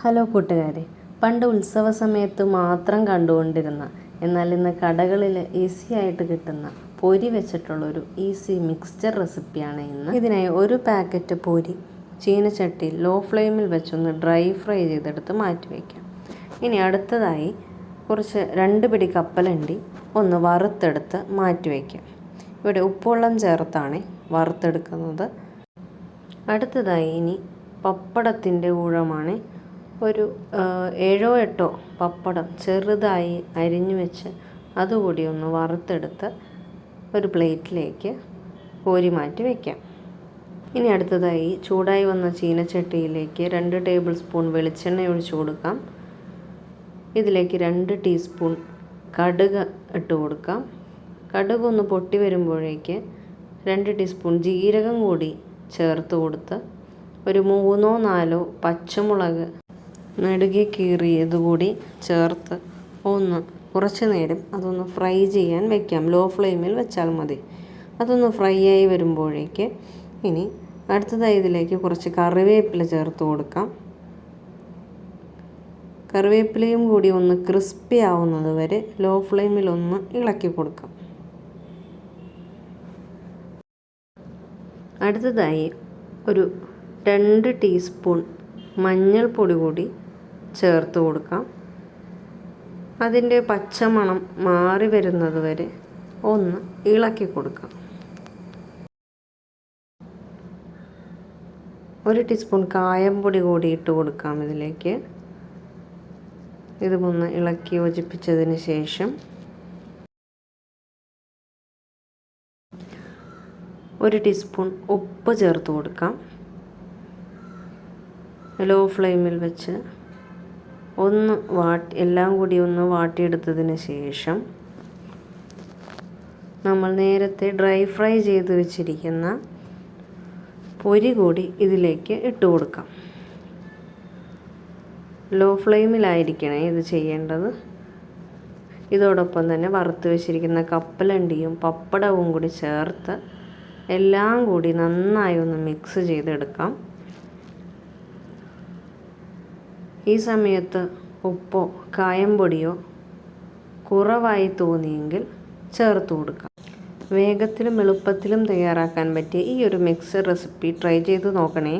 Hello കൂട്ടുകാരെ പണ്ട് ഉത്സവ സമയത്ത് മാത്രം കണ്ടുകൊണ്ടിരുന്ന എന്നാൽ ഇന്ന് കടകളിൽ ഈസി ആയിട്ട് കിട്ടുന്ന പൊരി വെച്ചിട്ടുള്ളൊരു ഈസി മിക്സ്ചർ റെസിപ്പിയാണ് ഇന്ന്. ഇതിനായി ഒരു പാക്കറ്റ് പൊരി ചീനച്ചട്ടി ലോ ഫ്ലെയിമിൽ വെച്ചൊന്ന് ഡ്രൈ ഫ്രൈ ചെയ്തെടുത്ത് മാറ്റി വയ്ക്കാം ഇനി അടുത്തതായി കുറച്ച് രണ്ട് പിടി കപ്പലണ്ടി ഒന്ന് വറുത്തെടുത്ത് മാറ്റി വയ്ക്കാം ഇവിടെ ഉപ്പുവെള്ളം ചേർത്താണ് വറുത്തെടുക്കുന്നത്. അടുത്തതായി ഇനി പപ്പടത്തിന്റെ ഊഴമാണ് ഒരു ഏഴോ എട്ടോ പപ്പടം ചെറുതായി അരിഞ്ഞു വെച്ച് അതുകൂടി ഒന്ന് വറുത്തെടുത്ത് ഒരു പ്ലേറ്റിലേക്ക് കോരി മാറ്റി വയ്ക്കാം ഇനി അടുത്തതായി ചൂടായി വന്ന ചീനച്ചട്ടിയിലേക്ക് രണ്ട് ടേബിൾ സ്പൂൺ വെളിച്ചെണ്ണ ഒഴിച്ചു കൊടുക്കാം. ഇതിലേക്ക് രണ്ട് ടീസ്പൂൺ കടുക് ഇട്ട് കൊടുക്കാം. കടുക് ഒന്ന് പൊട്ടി വരുമ്പോഴേക്ക് രണ്ട് ടീസ്പൂൺ ജീരകം കൂടി ചേർത്ത് കൊടുത്ത് ഒരു മൂന്നോ നാലോ പച്ചമുളക് നെടുകെ കീറിയതുകൂടി ചേർത്ത് ഒന്ന് കുറച്ച് നേരം അതൊന്ന് ഫ്രൈ ചെയ്യാൻ വെക്കാം. ലോ ഫ്ലെയിമിൽ വെച്ചാൽ മതി. അതൊന്ന് ഫ്രൈ ആയി വരുമ്പോഴേക്ക് ഇനി അടുത്തതായി ഇതിലേക്ക് കുറച്ച് കറിവേപ്പില ചേർത്ത് കൊടുക്കാം. കറിവേപ്പിലയും കൂടി ഒന്ന് ക്രിസ്പി ആവുന്നത് വരെ ലോ ഫ്ലെയിമിൽ ഒന്ന് ഇളക്കി കൊടുക്കാം. അടുത്തതായി ഒരു രണ്ട് ടീസ്പൂൺ മഞ്ഞൾപ്പൊടി കൂടി ചേർത്ത് കൊടുക്കാം. അതിന്റെ പച്ചമണം മാറി വരുന്നത് വരെ ഒന്ന് ഇളക്കി കൊടുക്കാം. ഒരു ടീസ്പൂൺ കായംപൊടി കൂടി ഇട്ട് കൊടുക്കാം ഇതിലേക്ക്. ഇതുമൊന്ന് ഇളക്കി യോജിപ്പിച്ചതിന് ശേഷം ഒരു ടീസ്പൂൺ ഉപ്പ് ചേർത്ത് കൊടുക്കാം. ലോ ഫ്ലെയിമിൽ വെച്ച് ഒന്ന് വാട്ടി എല്ലാം കൂടി ഒന്ന് വാട്ടിയെടുത്തതിന് ശേഷം നമ്മൾ നേരത്തെ ഡ്രൈ ഫ്രൈ ചെയ്ത് വെച്ചിരിക്കുന്ന പൊരി കൂടി ഇതിലേക്ക് ഇട്ട് കൊടുക്കാം. ലോ ഫ്ലെയിമിലായിരിക്കണേ ഇത് ചെയ്യേണ്ടത്. ഇതോടൊപ്പം തന്നെ വറുത്ത് വെച്ചിരിക്കുന്ന കപ്പലണ്ടിയും പപ്പടവും കൂടി ചേർത്ത് എല്ലാം കൂടി നന്നായി ഒന്ന് മിക്സ് ചെയ്തെടുക്കാം. ഈ സമയത്ത് ഉപ്പോ കായംപൊടിയോ കുറവായി തോന്നിയെങ്കിൽ ചേർത്ത് കൊടുക്കാം. വേഗത്തിലും എളുപ്പത്തിലും തയ്യാറാക്കാൻ പറ്റിയ ഈ ഒരു മിക്സർ റെസിപ്പി ട്രൈ ചെയ്ത് നോക്കണേ.